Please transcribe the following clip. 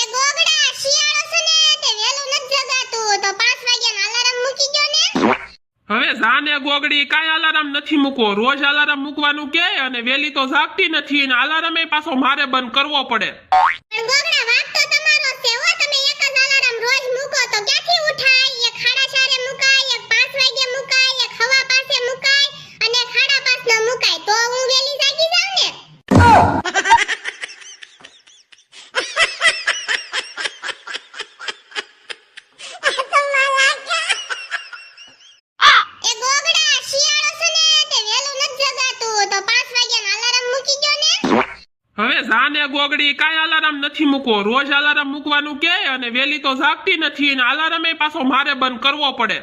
એ ગોગડા શિયાળો છે ને તે વેલું નથી જગાતું. તો 5 વાગ્યાનો અલાર્મ મૂકી ગયો ને. હવે જાને ગોગડી કાંઈ અલાર્મ નથી મૂકવો. રોજ અલાર્મ મૂકવાનું કે અને વેલી તો જાગતી નથી. અને અલાર્મ પાછો મારે બંધ કરવો પડે. પણ ગોગડા વાગ તો તમારો છે હો તમે એક જ અલાર્મ રોજ મૂકો તો ક્યાંથી ઉઠાય એક ખાડા ચારે મુકાય એક 5 વાગે મુકાય એક હવા પાસે મુકાય અને એક ખાડા પાસ ન મુકાય તો હું વેલી જાગી જાઉં ને એ ગોગડા શિયાળો છે ને તે વેલું નથી જગાતું તો 5 વાગ્યાનો અલાર્મ મૂકી ગયો ને હવે જાને ગોગડી કાંઈ અલાર્મ નથી મૂકવો. રોજ અલાર્મ મૂકવાનું કે અને વેલી તો જાગતી નથી અને અલાર્મ પાછો મારે બંધ કરવો પડે.